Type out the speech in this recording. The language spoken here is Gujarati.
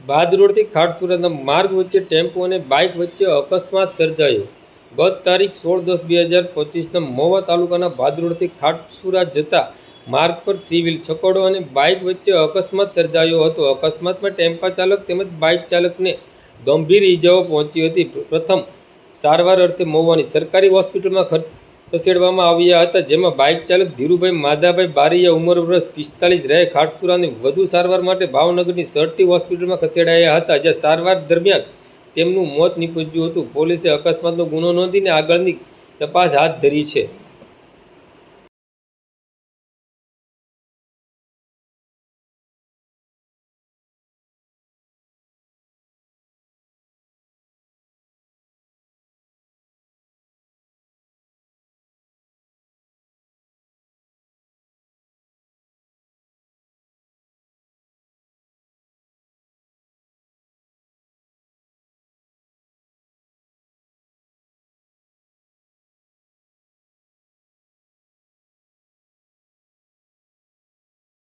ભાદ રોડથી ખાટસુરાના માર્ગ વચ્ચે ટેમ્પો અને બાઇક વચ્ચે અકસ્માત સર્જાયો. ગત તારીખ સોળ દસ બે હજાર પચીસના મોવા તાલુકાના ભાદરોડથી ખાટસુરા જતા માર્ગ પર થ્રી વ્હીલ છકડો અને બાઇક વચ્ચે અકસ્માત સર્જાયો હતો. અકસ્માતમાં ટેમ્પા ચાલક તેમજ બાઇક ચાલકને ગંભીર ઇજાઓ પહોંચી હતી. પ્રથમ સારવાર અર્થે મોવાની સરકારી હોસ્પિટલમાં ખર્ચ ખસેડવામાં આવ્યા હતા, જેમાં બાઇક ચાલક ધીરુભાઈ માધાભાઈ બારીયા ઉંમર વર્ષ પિસ્તાલીસ રહે ખાટસુરાની વધુ સારવાર માટે ભાવનગરની સરટી હોસ્પિટલમાં ખસેડાયા હતા. જ્યાં સારવાર દરમિયાન તેમનું મોત નીપજ્યું હતું. પોલીસે અકસ્માતનો ગુનો નોંધીને આગળની તપાસ હાથ ધરી છે.